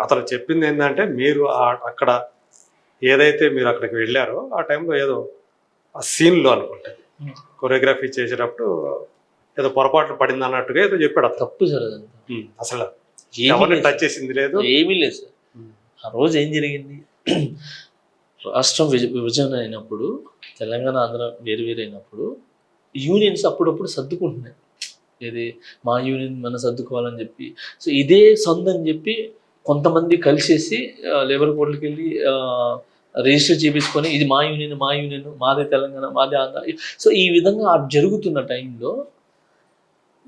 అతను చెప్పింది ఏంటంటే మీరు అక్కడ ఏదైతే మీరు అక్కడికి వెళ్ళారో ఆ టైంలో ఏదో ఆ సీన్లో అనుకుంటా. ఉమ్. కొరియోగ్రఫీ చేసేటప్పుడు ఏదో పొరపాట్లు పడింది అన్నట్టుగా ఏదో చెప్పాడు అతను. తప్పు సార్ అసలు ఏమీ ఎవరిని టచ్ చేసింది లేదు. ఏమీ లేదు సార్. ఆ రోజు ఏం జరిగింది? రాష్ట్రం విభ- విభజన అయినప్పుడు తెలంగాణ ఆంధ్ర వేరు వేరు అయినప్పుడు యూనియన్స్ అప్పుడప్పుడు సర్దుకుంటున్నాయి. ఇది మా యూనియన్ మనం సర్దుకోవాలని చెప్పి సో ఇదే సొంత అని చెప్పి కొంతమంది కలిసేసి లేబర్ కోర్టుకి వెళ్ళి రిజిస్టర్ చేపించుకొని ఇది మా యూనియన్ మా యూనియన్ మాదే తెలంగాణ మాదే ఆంధ్ర. సో ఈ విధంగా జరుగుతున్న టైంలో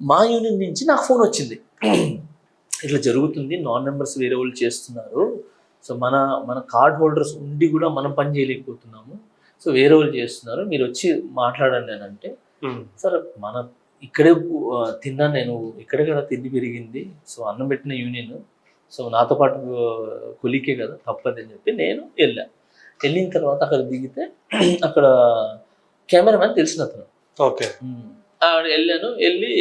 మా యూనియన్ నుంచి నాకు ఫోన్ వచ్చింది. ఇట్లా జరుగుతుంది నాన్ మెంబర్స్ వేరే వాళ్ళు చేస్తున్నారు. సో మన మన కార్డ్ హోల్డర్స్ ఉండి కూడా మనం పని చేయలేకపోతున్నాము. సో వేరే వాళ్ళు చేస్తున్నారు. మీరు వచ్చి మాట్లాడండి అని అంటే సార్ మన ఇక్కడే తిన్నాను నేను. ఇక్కడే కదా తిండి పెరిగింది. సో అన్నం పెట్టిన యూనియన్ సో నాతో పాటు కొలికే కదా తప్పదని చెప్పి నేను వెళ్ళా. వెళ్ళిన తర్వాత అక్కడ దిగితే అక్కడ కెమెరామ్యాన్ తెలిసిన అతను. ఓకే. ఆడ వెళ్ళాను వెళ్ళి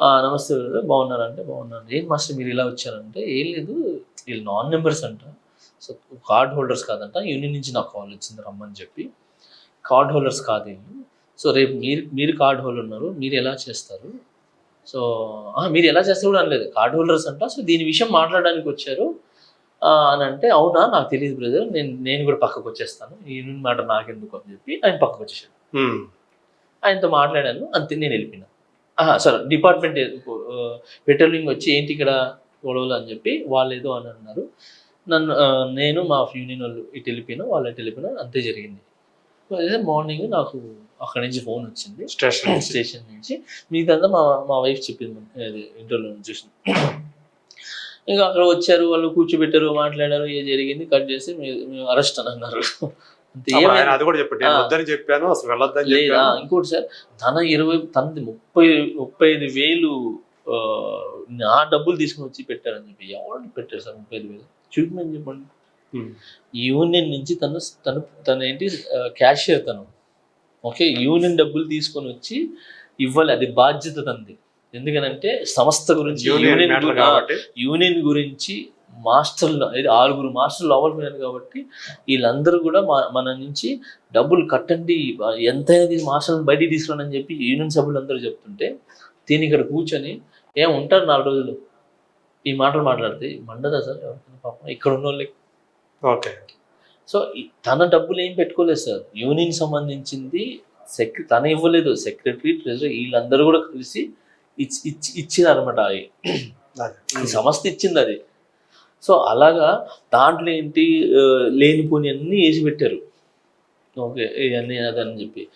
"ఆ, నమస్తే బాగున్నారంటే బాగున్నాను. ఏం మాస్టర్ మీరు ఇలా వచ్చారంటే ఏం లేదు వీళ్ళు నాన్ మెంబర్స్ అంట. సో కార్డ్ హోల్డర్స్ కాదంట యూనియన్ నుంచి నాకు కాల్ వచ్చింది రమ్మని చెప్పి. కార్డ్ హోల్డర్స్ కాదు వీళ్ళు. సో రేపు మీరు మీరు కార్డ్ హోల్డర్ ఉన్నారు మీరు ఎలా చేస్తారు? సో "ఆ, మీరు ఎలా చేస్తారు కూడా అనలేదు. కార్డ్ హోల్డర్స్ అంట సో దీని విషయం మాట్లాడడానికి వచ్చారు. అని అంటే అవునా నాకు తెలియదు బ్రదర్ నేను నేను కూడా పక్కకు వచ్చేస్తాను. ఈ మాట నాకెందుకు అని చెప్పి ఆయన పక్కకు వచ్చేసాడు ఆయనతో మాట్లాడాను అంతే నేను వెళ్ళిపోయినా. సరే డిపార్ట్మెంట్ పెట్రోలింగ్ వచ్చి ఏంటి ఇక్కడ గొడవలు అని చెప్పి వాళ్ళు ఏదో అని అన్నారు. నన్ను నేను మా యూనియన్ వాళ్ళు ఇటు వెళ్ళిపోయినా వాళ్ళు ఇటు వెళ్ళిపోయినా అంతే జరిగింది. అదే మార్నింగ్ నాకు అక్కడి నుంచి ఫోన్ వచ్చింది. స్టేషన్. స్టేషన్ నుంచి. మిగతా మా మా వైఫ్ చెప్పింది. అది ఇంటర్వ్యూలో చూసిన ఇంకా అక్కడ వచ్చారు వాళ్ళు కూర్చోబెట్టారు మాట్లాడారు ఏ జరిగింది కట్ చేసి మేము అరెస్ట్ అని అన్నారు? అది కూడా చెప్పాడు. చెప్పాను అసలు వెళ్ళొద్దని లేదా? ఇంకోటి సార్ తన ఇరవై తనది ముప్పై ముప్పై ఐదు వేలు ఆ, నా డబ్బులు తీసుకుని వచ్చి పెట్టారని చెప్పి ఎవరు పెట్టారు సార్ ముప్పై ఐదు వేలు? చూపించమని చెప్పండి. యూనియన్ నుంచి తను తను తను ఏంటి క్యాషియర్ తను. ఓకే యూనియన్ డబ్బులు తీసుకొని వచ్చి ఇవ్వాలి. అది బాధ్యత తంది ఎందుకనంటే సంస్థ గురించి యూనియన్ యూనియన్ గురించి మాస్టర్లు ఇది ఆరుగురు మాస్టర్లు అవ్వాలి కాబట్టి వీళ్ళందరూ కూడా మన నుంచి డబ్బులు కట్టండి ఎంతైనా తీసి మాస్టర్లను బయటికి తీసుకురండి అని చెప్పి యూనియన్ సభ్యులు అందరూ చెప్తుంటే దీని ఇక్కడ కూర్చొని ఏం ఉంటారు నాలుగు రోజులు? ఈ మాటలు మాట్లాడితే మండదా సార్? ఎవరికైనా పాపం? ఇక్కడ ఉన్న వాళ్ళకి ఓకే. సో తన డబ్బులు ఏం పెట్టుకోలేదు సార్. యూనియన్ సంబంధించింది సెక్ర తన ఇవ్వలేదు. సెక్రటరీ ట్రెజరీ వీళ్ళందరూ కూడా కలిసి ఇచ్చి ఇచ్చి అవి అదే. సంస్థ ఇచ్చింది అది. సో అలాగా దాంట్లో ఏంటి లేనిపోని అన్నీ వేసి పెట్టారు. ఓకే ఇవన్నీ అదని చెప్పి.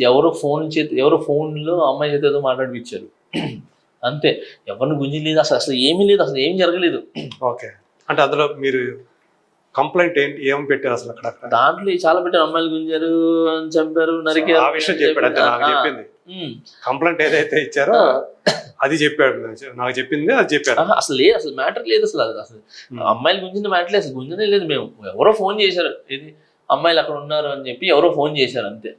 ఎవరో ఫోన్ చేతి ఎవరో ఫోన్లో అమ్మాయి చేత ఏదో మాట్లాడిపించారు అంతే. ఎవరిని గుంజి లేదు అసలు అసలు ఏమీ లేదు అసలు ఏం జరగలేదు. ఓకే. అంటే అందులో మీరు కంప్లైంట్ ఏంటి? ఏం పెట్టారు అసలు అక్కడ? దాంట్లో చాలా పెట్టారు. అమ్మాయిలు గుంజారు చంపారు నరికారు ఆ విషయం చెప్పాడు. నాకు చెప్పింది. కంప్లైంట్ ఏదైతే ఇచ్చారో అది చెప్పాడు. నాకు చెప్పింది అది చెప్పారు ఆహా, అసలు లేదు అసలు మ్యాటర్ లేదు అసలు అది అసలు. అమ్మాయిలు గుంజిన మ్యాటర్ లేదు అసలు గుంజనే లేదు. మేము ఎవరో ఫోన్ చేశారు. ఇది అమ్మాయిలు అక్కడ ఉన్నారు అని చెప్పి ఎవరో ఫోన్ చేశారు అంతే.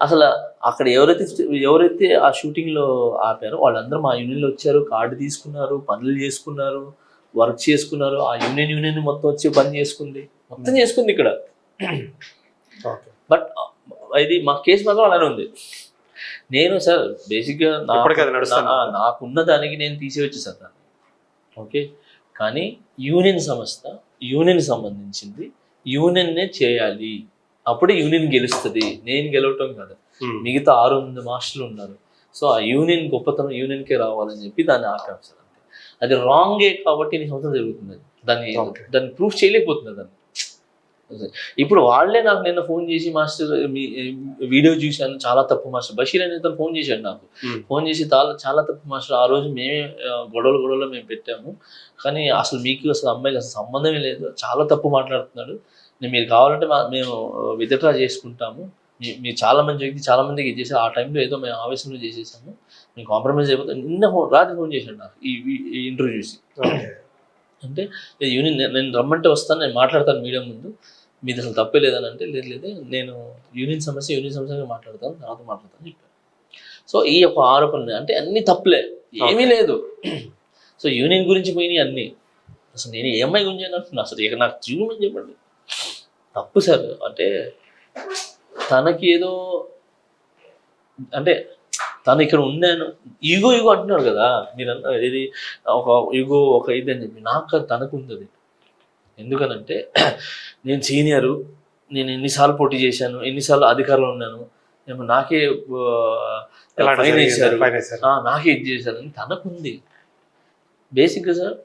అసలు అక్కడ ఎవరైతే ఎవరైతే ఆ షూటింగ్లో ఆపారో వాళ్ళందరూ మా యూనియన్లో వచ్చారు కార్డు తీసుకున్నారు పనులు చేసుకున్నారు. వర్క్ చేసుకున్నారు. ఆ యూనియన్ యూనియన్ మొత్తం వచ్చి పని చేసుకుంది. మొత్తం చేసుకుంది ఇక్కడ. బట్ ఇది మా కేసు మాత్రం అలానే ఉంది. నేను సార్ బేసిక్గా. నాకున్న దానికి నేను తీసి వచ్చేసాను దాన్ని. ఓకే? కానీ యూనియన్ సంస్థ యూనియన్ సంబంధించింది యూనియన్నే చేయాలి. అప్పుడే యూనియన్ గెలుస్తుంది. నేను గెలవటం కాదు. ఉమ్. మిగతా ఆరు మంది మాస్టర్లు ఉన్నారు. సో ఆ యూనియన్ గొప్పతనం యూనియన్కే రావాలని చెప్పి దాన్ని సార్ అంతే అది రాంగే కాబట్టి ఇన్ని సంవత్సరం జరుగుతుంది. దాన్ని. దాన్ని ప్రూఫ్ చేయలేకపోతుంది దాన్ని. ఇప్పుడు వాళ్ళే నాకు నిన్న ఫోన్ చేసి మాస్టర్ మీ వీడియో చూశాను చాలా తప్పు మాస్టర్. బషీర్ అనే అతను ఫోన్ చేశాడు నాకు. ఫోన్ చేసి చాలా చాలా తప్పు మాస్టర్. ఆ రోజు మేమే గొడవలు గొడవలు మేము పెట్టాము. కానీ అసలు మీకు అసలు అమ్మాయికి అసలు సంబంధమే లేదు. చాలా తప్పు మాట్లాడుతున్నాడు. నేను మీరు కావాలంటే మేము విత్డ్రా చేసుకుంటాము. మీ- మీరు చాలా మంది వ్యక్తి చాలా మందికి చేసి ఆ టైంలో ఏదో మేము ఆవేశంలో చేసేసాము. మేము కాంప్రమైజ్ అయిపోతాం. నిన్న రాత్రి ఫోన్ చేశాడు నాకు ఈ ఇంటర్వ్యూ చూసి. అంటే "ఏ యూనియన్ నేను- నేను రమ్మంటే వస్తాను నేను మాట్లాడతాను మీడియా ముందు. మీది అసలు తప్పే లేదని అంటే లేదు లేదు నేను యూనియన్ సమస్య యూనియన్ సమస్యగా మాట్లాడతాను తర్వాత మాట్లాడతాను చెప్పాను సో ఈ యొక్క ఆరోపణలు అంటే అన్ని తప్పులే ఏమీ లేదు. సో యూనియన్ గురించి పోయినాయి అన్ని. అసలు నేను ఏ అమ్మాయి గురించి అంటున్నా అసలు ఇక నాకు చూడమని చెప్పండి. తప్పు సార్ అంటే తనకి ఏదో అంటే తను ఇక్కడ ఉన్నాను. ఈగో ఈగో అంటున్నాడు కదా. మీరు ఇది ఒక ఈగో ఒక ఇది అని చెప్పి. నాకు తనకు ఉంది అది ఎందుకనంటే నేను సీనియరు నేను ఎన్నిసార్లు పోటీ చేశాను ఎన్నిసార్లు అధికారంలో ఉన్నాను. ఏమో నాకే ఫైన్? వేశారు. నాకే ఇది చేశారని తనకుంది బేసిక్గా సార్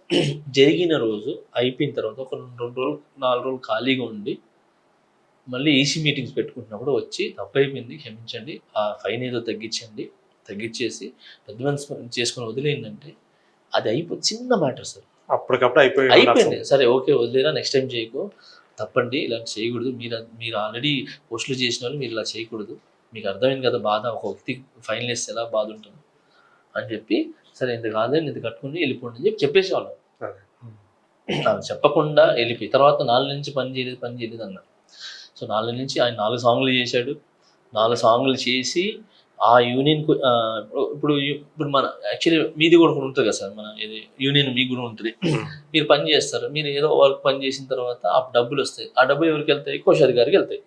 జరిగిన రోజు అయిపోయిన తర్వాత ఒక రెండు రెండు రోజులు నాలుగు రోజులు ఖాళీగా ఉండి మళ్ళీ ఈసీ మీటింగ్స్ పెట్టుకుంటున్నప్పుడు వచ్చి తప్పు అయిపోయింది క్షమించండి. ఆ ఫైన్ ఏదో తగ్గించండి. తగ్గించేసి పెద్ద మనసు చేసుకొని వదిలేయండి అది అయిపో చిన్న మ్యాటర్ సార్. అప్పటికప్పుడు అయిపోయి అయిపోయింది. సరే ఓకే వదిలేరా నెక్స్ట్ టైం చేయకు. తప్పండి ఇలాంటి చేయకూడదు. మీరు మీరు ఆల్రెడీ పోస్టులు చేసిన వాళ్ళు మీరు ఇలా చేయకూడదు. మీకు అర్థమైంది కదా బాధ ఒక వ్యక్తి ఫైన్ వేస్తే ఎలా బాధ ఉంటుంది అని చెప్పి సరే ఇంత కాదని ఇది కట్టుకుని వెళ్ళిపోండి అని చెప్పి చెప్పేసేవాళ్ళం. చెప్పకుండా వెళ్ళిపోయి తర్వాత నాలుగు నుంచి పని చేయలేదు పని చేయలేదు అన్న. సో నాలుగు నుంచి ఆయన నాలుగు సాంగ్లు చేశాడు. నాలుగు సాంగ్లు చేసి ఆ యూనియన్ ఇప్పుడు ఇప్పుడు మన యాక్చువల్లీ మీది కూడా ఉంటుంది కదా సార్ మన ఇది యూనియన్ మీకు కూడా ఉంటుంది. మీరు పని చేస్తారు మీరు ఏదో వర్క్ పని చేసిన తర్వాత ఆ డబ్బులు వస్తాయి. ఆ డబ్బులు ఎవరికి వెళ్తాయి? కోశాధికారికి వెళ్తాయి.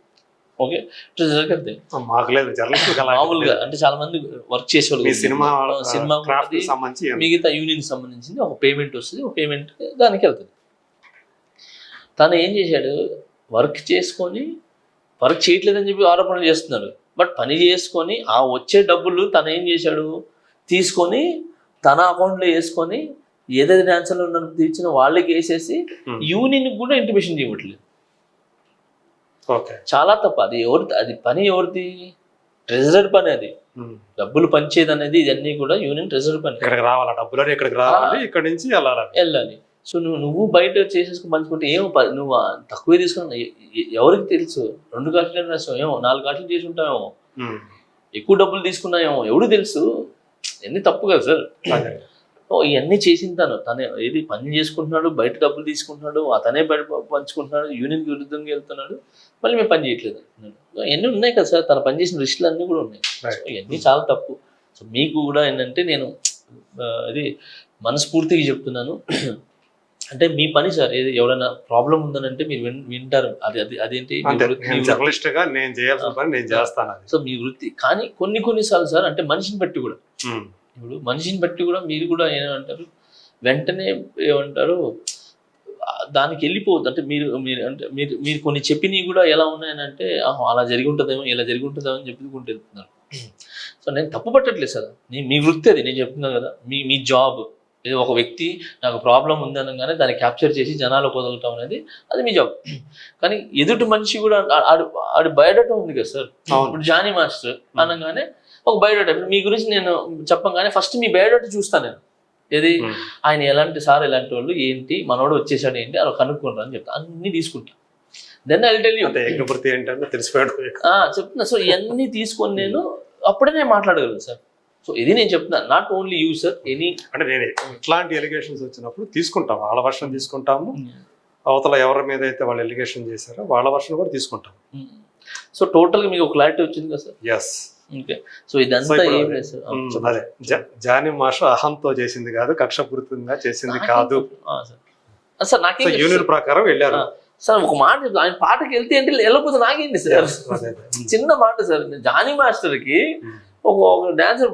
ఓకే? ట్రెజర్కి వెళ్తాయి. మామూలుగా అంటే చాలా మంది వర్క్ చేసే మీ వాళ్ళు సినిమా సినిమా మిగతా యూనియన్ సంబంధించింది. ఒక పేమెంట్ వస్తుంది ఒక పేమెంట్ దానికి వెళ్తుంది. తను ఏం చేశాడు? వర్క్ చేసుకొని వర్క్ చేయట్లేదని చెప్పి ఆరోపణలు చేస్తున్నాడు బట్ పని చేసుకొని ఆ వచ్చే డబ్బులు తను ఏం చేశాడు? తీసుకొని తన అకౌంట్లో వేసుకొని ఏదైతే డాన్సర్లు ఉన్న తీర్చిన వాళ్ళకి వేసేసి Hmm. యూనియన్కి కూడా ఇంటిమేషన్ చేయట్లేదు ఓకే. చాలా తప్పు. అది ఎవరిది అది పని ఎవరిది? ట్రెజరర్ పని అది. ఉమ్. డబ్బులు పంచేది అనేది ఇవన్నీ కూడా యూనియన్ ట్రెజరర్ పని. ఇక్కడికి రావాలి? డబ్బులు ఇక్కడికి రావాలి. ఇక్కడ నుంచి వెళ్ళాలి వెళ్ళాలి. సో నువ్వు నువ్వు బయట చేసేసుకుని పంచుకుంటే ఏమో నువ్వు తక్కువే తీసుకున్నా ఎవరికి తెలుసు? రెండు గంటలు రాస్తావు ఏమో నాలుగు గంటలు చేసి ఉంటావేమో. ఉమ్. ఎక్కువ డబ్బులు తీసుకున్నాయేమో ఎవడు తెలుసు? ఎన్ని తప్పు కదా సార్. ఇవన్నీ చేసిన తను. తనే ఏది పని చేసుకుంటున్నాడు బయట డబ్బులు తీసుకుంటున్నాడు అతనే బయట పంచుకుంటున్నాడు యూనియన్కి విరుద్ధంగా వెళ్తున్నాడు. మళ్ళీ మేము పని చేయట్లేదు. అంటున్నాడు ఇవన్నీ ఉన్నాయి కదా సార్. తను పనిచేసిన రిస్టులు అన్నీ కూడా ఉన్నాయి. ఇవన్నీ చాలా తప్పు. సో మీకు కూడా ఏంటంటే నేను అది మనస్ఫూర్తిగా చెప్తున్నాను. అంటే మీ పని సార్ ఏది ఎవరైనా ప్రాబ్లం ఉందనంటే మీరు విన్ వింటారు. అది అది అదేంటి. జర్నలిస్ట్గా నేను చేయాల్సిన పని నేను చేస్తాను సో మీ వృత్తి కానీ కొన్ని కొన్నిసార్లు సార్ అంటే మనిషిని బట్టి కూడా. ఇప్పుడు మనిషిని బట్టి కూడా మీరు కూడా ఏమంటారు వెంటనే ఏమంటారు దానికి వెళ్ళిపోవద్దు. అంటే మీరు మీరు అంటే మీరు మీరు కొన్ని చెప్పినవి కూడా ఎలా ఉన్నాయనంటే ఆహా, అలా జరిగి ఉంటుందేమో ఇలా జరిగి ఉంటుందేమో అని చెప్పుకుంటూ వెళ్తున్నారు సో నేను తప్పు పట్టట్లేదు సార్. మీ వృత్తి అది నేను చెప్తున్నాను కదా. మీ మీ జాబ్. ఏదో ఒక వ్యక్తి నాకు ప్రాబ్లం ఉంది అనగానే దాన్ని క్యాప్చర్ చేసి జనాలు వదలటం అనేది అది మీ జాబ్. కానీ ఎదుటి మనిషి కూడా ఆడు ఆడి బయోడేటా ఉంది కదా సార్? ఇప్పుడు జానీ మాస్టర్ అనగానే ఒక బయోడేటా. మీ గురించి నేను చెప్పగానే ఫస్ట్ మీ బయోడేటా చూస్తాను నేను. ఏది. ఆయన ఎలాంటి సార్ ఎలాంటి వాళ్ళు ఏంటి మనోడు వచ్చేసాడు ఏంటి అలా కనుక్కుంటారు అని చెప్తా. అన్ని తీసుకుంటా. దెన్ ఐ టెల్ యూ ఏంటంటే తెలిసిపోయాడు. చెప్తున్నా. సో ఇవన్నీ తీసుకొని నేను అప్పుడే నేను మాట్లాడగలను సార్. సో ఇది నేను చెప్తున్నా not only you sir any అంటే నేను ఇట్లాంటి ఎలిగేషన్స్ వచ్చినప్పుడు తీసుకుంటాం వాళ్ళ వర్షం తీసుకుంటాము. అవతల ఎవరి మీద అయితే వాళ్ళు ఎలిగేషన్ చేశారో వాళ్ళ వర్షం కూడా తీసుకుంటాం సో టోటల్గా మీకు ఒక క్లారిటీ వచ్చింది కదా సార్ ఎస్ ఓకే సో ఇదంతా ఏం లేదు చెప్పండి. అదే. జానీ మాస్టర్ అహంతో చేసింది కాదు కక్షపూరితంగా చేసింది కాదు. సార్ నాకేం సార్? ప్రకారం వెళ్ళారు. సార్ ఒక మాట. ఆయన పాటకి వెళ్తే ఏంటి వెళ్ళకపోతే నాకేంటి సార్. చిన్న మాట సార్ జానీ మాస్టర్కి ఉమ్. ఒక ఒక డాన్సర్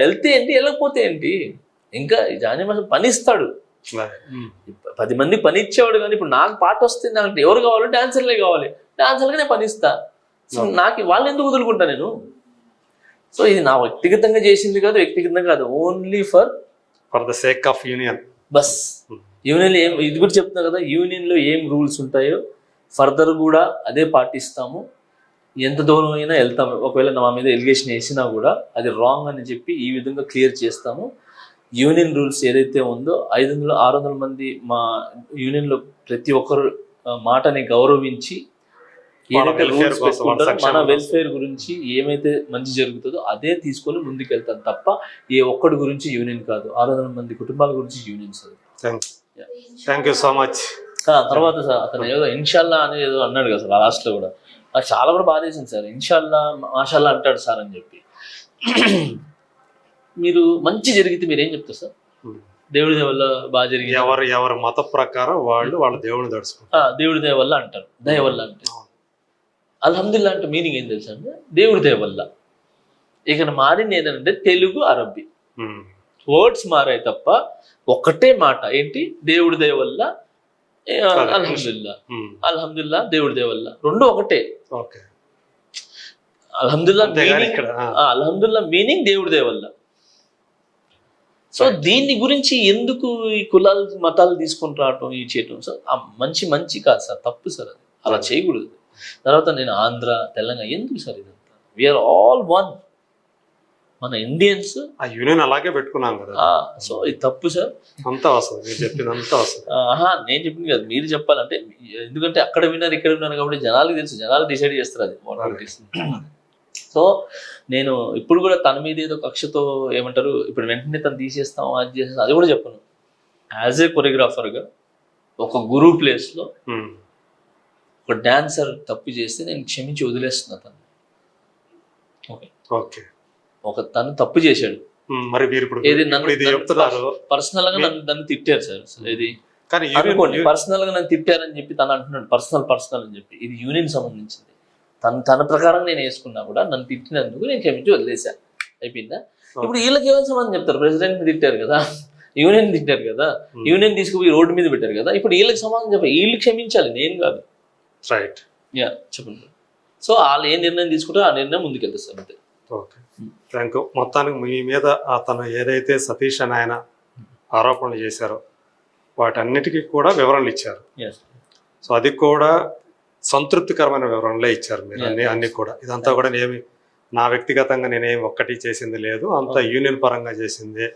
వెళ్తే ఏంటి వెళ్ళకపోతే ఏంటి? ఇంకా ఈ జానీ మాస్టర్ పని ఇస్తాడు అదే. ఉమ్. పది మంది పని ఇచ్చేవాడు కానీ ఇప్పుడు నాకు పాట వస్తే నాకు ఎవరు కావాలి డాన్సర్లే కావాలి. డాన్సర్గా నేను పని ఇస్తా సో నాకు వాళ్ళని ఎందుకు వదులుకుంటా నేను? సో ఇది నా వ్యక్తిగతంగా చేసింది కాదు వ్యక్తిగతంగా కాదు. Only for for the sake of union bus. Union ఏం ఇది కూడా చెప్తున్నా కదా యూనియన్లో ఏం రూల్స్ ఉంటాయో ఫర్దర్ కూడా అదే పాటిస్తాము. ఎంత దూరం అయినా వెళ్తాము. ఒకవేళ మా మీద ఎలిగేషన్ వేసినా కూడా అది రాంగ్ అని చెప్పి ఈ విధంగా క్లియర్ చేస్తాము. యూనియన్ రూల్స్ ఏదైతే ఉందో ఐదు వందల ఆరు వందల మంది మా యూనియన్లో ప్రతి ఒక్కరు మాటని గౌరవించి మన వెల్ఫేర్ గురించి ఏమైతే మంచి జరుగుతుందో అదే తీసుకొని ముందుకు వెళ్తాను తప్ప ఏ ఒక్కడి గురించి యూనియన్ కాదు. ఆరు వందల మంది కుటుంబాల గురించి unions thank you so much తర్వాత సార్ అతను ఏదో ఇన్షాల్లా అనేది ఏదో అన్నాడు కదా సార్ లాస్ట్లో కూడా. నాకు చాలా కూడా బాధ వేసింది సార్. ఇన్షాల్లా మాషాల్లా అంటాడు సార్ అని చెప్పి. మీరు మంచి జరిగితే మీరు ఏం చెప్తారు సార్? దేవుడి వల్ల బాగా జరిగింది. ఎవరు ఎవరి మత ప్రకారం వాళ్ళు వాళ్ళ దేవుని దడుచుకుంటారు. దేవుడి దయ వల్ల అంటారు. దయ వల్ల అంటే. అల్హమ్దుల్లా అంటే మీనింగ్ ఏం తెలుసా అంటే దేవుడి దయ వల్ల. ఇక్కడ మారింది ఏంటంటే తెలుగు అరబ్బీ. వర్డ్స్ మారాయి తప్ప ఒక్కటే మాట. ఏంటి? దేవుడి దయ వల్ల. అల్హమ్దుల్లా. అల్హమ్దుల్లా దేవుడి దయ వల్ల రెండు ఒకటే. అల్హమ్దుల్లా మీనింగ్ అల్హమ్దుల్లా మీనింగ్ దేవుడి దయ వల్ల సో దీని గురించి ఎందుకు ఈ కులాలు మతాలు తీసుకొని రావటం ఈ చేయటం? సార్ ఆ మంచి మంచి కాదు సార్ తప్పు సార్ అది. అలా చేయకూడదు. తర్వాత నేను ఆంధ్ర తెలంగాణ ఎందుకు సార్ ఇదంతా? వీఆర్ ఆల్ వన్ మన ఇండియన్స్ ఆ యూనియన్ అలాగే పెట్టుకున్నాం కదా. సో ఇది తప్పు సార్. అంతా వస్తుంది మీరు చెప్పింది అంతా వస్తుంది ఆహా నేను చెప్పింది కదా మీరు చెప్పాలంటే ఎందుకంటే అక్కడ విన్నారు ఇక్కడ విన్నారు కాబట్టి జనాలకు తెలుసు జనాలు డిసైడ్ చేస్తారు అది. సో నేను ఇప్పుడు కూడా తన మీద ఏదో కక్షతో ఏమంటారు ఇప్పుడు వెంటనే తను తీసేస్తాం అది చేసేస్తాం అది కూడా చెప్పను. యాజ్ ఏ కొరియోగ్రాఫర్గా ఒక గురువు ప్లేస్లో. ఒక డాన్సర్ తప్పు చేస్తే నేను క్షమించి వదిలేస్తున్నా తను ఓకే ఓకే. ఒక తను తప్పు చేశాడు. మరి మీరు ఇప్పుడు ఏది నన్ను ఇప్పుడు ఇది చెప్తున్నారు. పర్సనల్గా నన్ను నన్ను తిట్టారు సార్. ఇది కానీ అనుకోండి పర్సనల్గా నన్ను తిట్టారని చెప్పి తను అంటున్నాడు పర్సనల్ పర్సనల్ అని చెప్పి. ఇది యూనియన్ సంబంధించింది. తన తన ప్రకారం నేను వేసుకున్నా కూడా నన్ను తిట్టినందుకు నేను క్షమించి వదిలేసా అయిపోయిందా? ఇప్పుడు వీళ్ళకి ఏమైనా సంబంధం చెప్తారు? ప్రెసిడెంట్ తిట్టారు కదా యూనియన్ తిట్టారు కదా యూనియన్ తీసుకుపోయి రోడ్డు మీద పెట్టారు కదా ఇప్పుడు వీళ్ళకి సమాధానం చెప్పాలి వీళ్ళు క్షమించాలి నేను కాదు. రైట్ యా చెప్పండి. సో వాళ్ళు ఏ నిర్ణయం తీసుకుంటారో ఆ నిర్ణయం ముందుకెళ్తారు సార్ అంతే. ఓకే థ్యాంక్ యూ మొత్తానికి మీ మీద అతను ఏదైతే సతీష్ అని ఆయన ఆరోపణలు చేశారో వాటన్నిటికీ కూడా వివరణలు ఇచ్చారు. సో అది కూడా సంతృప్తికరమైన వివరణలే ఇచ్చారు మీరు. అన్ని అన్ని కూడా ఇదంతా కూడా నేమి నా వ్యక్తిగతంగా నేనేం ఒక్కటి చేసింది లేదు అంతా యూనియన్ పరంగా చేసింది.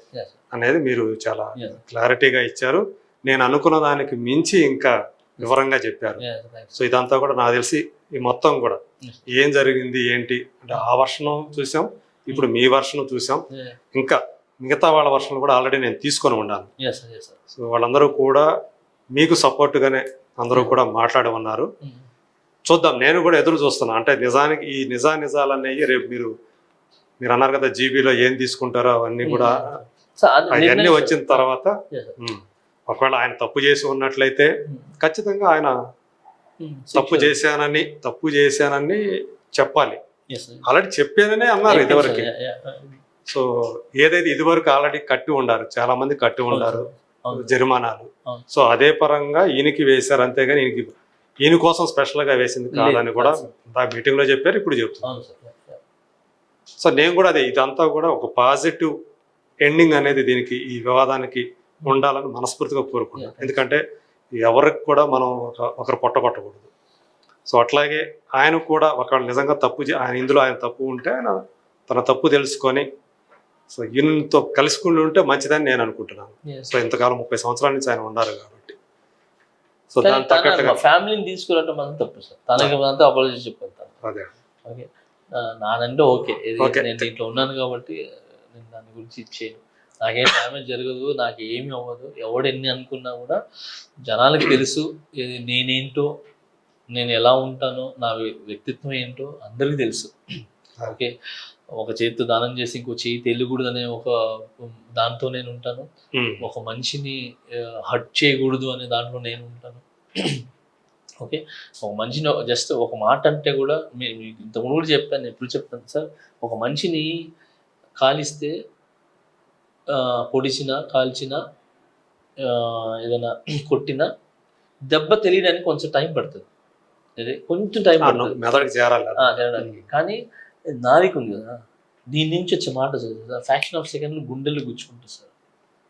అనేది మీరు చాలా. క్లారిటీగా ఇచ్చారు నేను అనుకున్న దానికి మించి ఇంకా వివరంగా చెప్పారు. సో ఇదంతా కూడా నాకు తెలిసి ఈ మొత్తం కూడా. ఏం జరిగింది ఏంటి అంటే ఆ వర్షం చూసాం ఇప్పుడు మీ వర్షం చూసాం. ఇంకా మిగతా వాళ్ళ వర్షం కూడా ఆల్రెడీ నేను తీసుకొని ఉన్నాను. సో వాళ్ళందరూ కూడా మీకు సపోర్ట్గానే అందరూ కూడా మాట్లాడి ఉన్నారు Mm. చూద్దాం నేను కూడా ఎదురు చూస్తున్నా అంటే నిజానికి ఈ నిజా నిజాలు అనేవి రేపు మీరు మీరు అన్నారు కదా జీబీలో ఏం తీసుకుంటారో అవన్నీ కూడా సో అది అవన్నీ వచ్చిన. తర్వాత ఒకవేళ ఆయన తప్పు చేసి ఉన్నట్లయితే. ఖచ్చితంగా ఆయన Mm. తప్పు. చేశానని తప్పు చేశానని చెప్పాలి. ఆల్రెడీ చెప్పాననే అన్నారు. ఇదివరకు. సో ఏదైతే ఇదివరకు ఆల్రెడీ కట్టి ఉండారు చాలా మంది కట్టి ఉండారు. జరిమానాలు. సో అదే పరంగా ఈయనకి వేశారు అంతేగాని ఈయనకి ఈయన కోసం స్పెషల్గా వేసింది కాదని కూడా. మీటింగ్లో చెప్పారు ఇప్పుడు yeah. సో నేను కూడా అదే ఇదంతా కూడా ఒక పాజిటివ్ ఎండింగ్ అనేది దీనికి ఈ వివాదానికి ఉండాలని మనస్ఫూర్తిగా కోరుకుంటాం. ఎందుకంటే ఎవరికి కూడా మనం ఒక- ఒకరు పొట్టగొట్టకూడదు సో అట్లాగే ఆయన కూడా ఒకవేళ నిజంగా తప్పు ఆయన ఇందులో ఆయన తప్పు ఉంటే ఆయన తన తప్పు తెలుసుకొని సో ఈయనతో కలుసుకుని ఉంటే మంచిదని నేను అనుకుంటున్నాను. సో ఇంతకాలం ముప్పై సంవత్సరాల నుంచి ఆయన ఉన్నారు కాబట్టి. సో దాని తగ్గట్టుగా ఫ్యామిలీని తీసుకురావటం మాత్రం తప్పు సార్. తనకి అంతా అపాలజీ చెప్పాను అదే. ఓకే. నానంటే ఓకే. నేను దీంట్లో ఉన్నాను కాబట్టి నేను దాని గురించి ఇచ్చేయను. నాకేం డ్యామేజ్ జరగదు నాకు ఏమి అవ్వదు. ఎవడు ఎన్ని అనుకున్నా కూడా జనాలకు తెలుసు ఇది నేనేంటో నేను ఎలా ఉంటానో నా వ్య- వ్యక్తిత్వం ఏంటో అందరికీ తెలుసు. ఓకే? ఒక చేతితో దానం చేసి ఇంకో చేయి తెలియకూడదు అనే ఒక దాంతో నేను ఉంటాను. ఒక మనిషిని హట్ చేయకూడదు అనే దాంట్లో నేను ఉంటాను. ఓకే? ఒక మనిషిని జస్ట్ ఒక మాట అంటే కూడా మీ- మీకు ఇంతకుముందు కూడా చెప్పాను ఎప్పుడు చెప్తాను సార్. ఒక మనిషిని కాలిస్తే పొడిచినా కాల్చినా ఏదైనా కొట్టినా దెబ్బ తెలియడానికి కొంచెం టైం పడుతుంది. అదే కొంచెం టైం మెదడుకి చేరాలి కానీ నావిక ఉంది కదా దీని నుంచి వచ్చే మాట ఫ్యాక్షన్ ఆఫ్ సెకండ్ గుండెలు గుచ్చుకుంటుంది సార్.